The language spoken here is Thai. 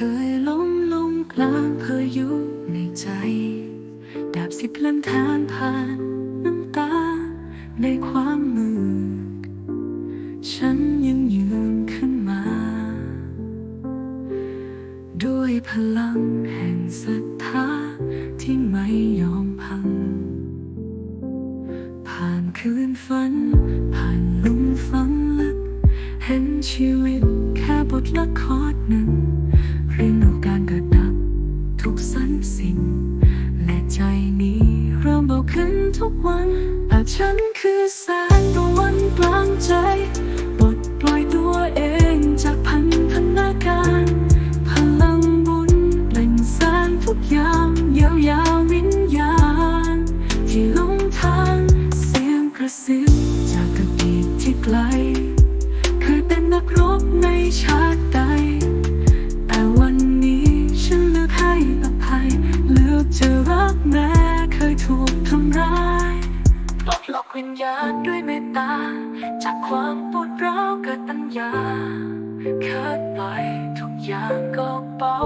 คยล้มลงกลางพายุในใจดาบสิบล่มแทนผ่านน้ำตาในความมืด ฉันยังยืนขึ้นมา ด้วยพลังแห่งศรัทธาที่ไม่ยอมพัง ผ่านคืนฝัน ผ่านลุมฝังลึก เห็นชีวิตแค่บทละครหนึ่ง เรียนรู้การเกิดดับ ทุกสรรสิ่ง และใจนี้เริ่มเบาขึ้นทุกวันอาฉันคือแสงดวง จะรักแม้เคยถูกทำร้ายปลดล็อกวิญญาณด้วยเมตตา จากความปวดร้าวเกิดตัญญาเคิดปล่อยทุกอย่างก็เบา